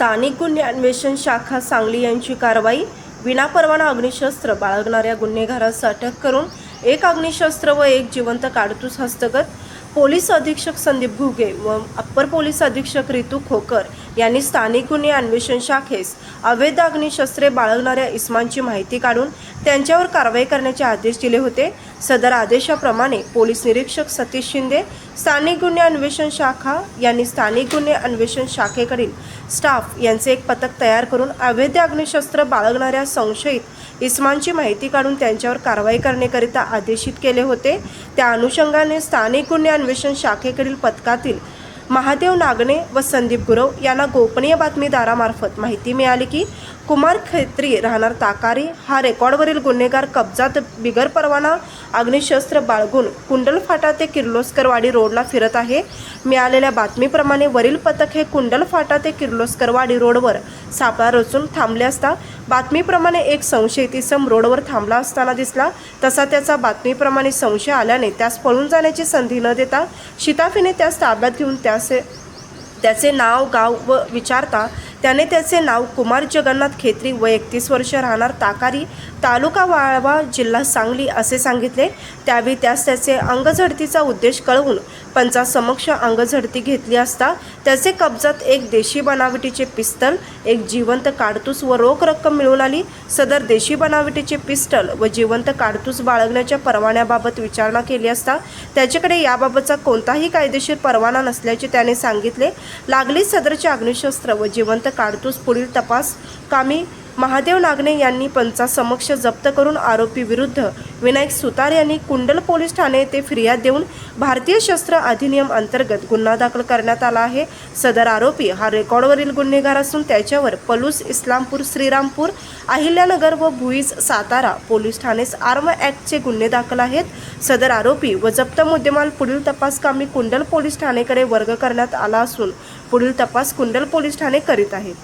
स्थानिक गुन्हे अन्वेषण शाखा सांगली यांची कारवाई विनापरवाना अग्निशस्त्र बाळगणाऱ्या गुन्हेगारास अटक करून एक अग्निशस्त्र व एक जिवंत काडतूस हस्तगत पोलीस अधीक्षक संदीप घुगे व अप्पर पोलीस अधीक्षक रितू खोकर यांनी स्थानिक गुन्हे अन्वेषण शाखेस अवैध अग्निशस्त्रे बाळगणाऱ्या इस्मांची माहिती काढून त्यांच्यावर कारवाई करण्याचे आदेश दिले होते. सदर आदेशाप्रमाणे पोलीस निरीक्षक सतीश शिंदे स्थानिक गुन्हे अन्वेषण शाखा यांनी स्थानिक गुन्हे अन्वेषण शाखेकडील स्टाफ यांचे एक पथक तयार करून अवैध अग्निशस्त्र बाळगणाऱ्या संशयित इस्मांची माहिती काढून त्यांच्यावर कारवाई करण्याकरिता आदेशित केले होते. त्या अनुषंगाने स्थानिक गुन्हे अन्वेषण शाखेकडील पथकातील महादेव नागणे व संदीप गुरव यांना गोपनीय बातमीदारामार्फत माहिती मिळाली की कुमार खेत्री राहणार ताकारी हा रेकॉर्डवरील गुन्हेगार कब्जात बिगर परवाना अग्निशस्त्र बाळगून कुंडल फाटा ते किर्लोस्करवाडी रोडला फिरत आहे. मिळालेल्या बातमीप्रमाणे वरील पथक हे कुंडल फाटा ते किर्लोस्करवाडी रोडवर सापळा रचून थांबले असता बातमीप्रमाणे एक संशयित इसम रोडवर थांबला असताना दिसला. तसा त्याचा बातमीप्रमाणे संशय आल्याने त्यास पळून जाण्याची संधी न देता शिताफीने त्यास ताब्यात घेऊन त्यास त्याचे नाव गाव व विचारता त्याने त्याचे नाव कुमार जगन्नाथ खेत्री व एकतीस वर्ष राहणार ताकारी तालुका वाळवा जिल्हा सांगली असे सांगितले. त्यावेळी त्यास त्याचे अंगझडतीचा उद्देश कळवून पंचासमक्ष अंगझडती घेतली असता त्याचे कब्जात एक देशी बनावटीचे पिस्तल एक जिवंत काडतूस व रोख रक्कम मिळून आली. सदर देशी बनावटीचे पिस्टल व जिवंत काडतूस बाळगण्याच्या परवान्याबाबत विचारणा केली असता त्याच्याकडे याबाबतचा कोणताही कायदेशीर परवाना नसल्याचे त्याने सांगितले. लागली सदरचे अग्निशस्त्र व जिवंत काडतूस पुढील तपास कामी महादेव नागणे यांनी पंचासमक्ष जप्त करून आरोपी विरुद्ध विनायक सुतार यांनी कुंडल पोलीस ठाणे येथे फिर्याद देऊन भारतीय शस्त्र अधिनियम अंतर्गत गुन्हा दाखल करण्यात आला आहे. सदर आरोपी हा रेकॉर्डवरील गुन्हेगार असून त्याच्यावर पलूस इस्लामपूर श्रीरामपूर अहिल्यानगर व भुईज सातारा पोलीस ठाणेस आर्म ॲक्टचे गुन्हे दाखल आहेत. सदर आरोपी व जप्त मुद्देमाल पुढील तपास कामी कुंडल पोलीस ठाणेकडे वर्ग करण्यात आला असून पुढील तपास कुंडल पोलीस ठाणे करीत आहेत.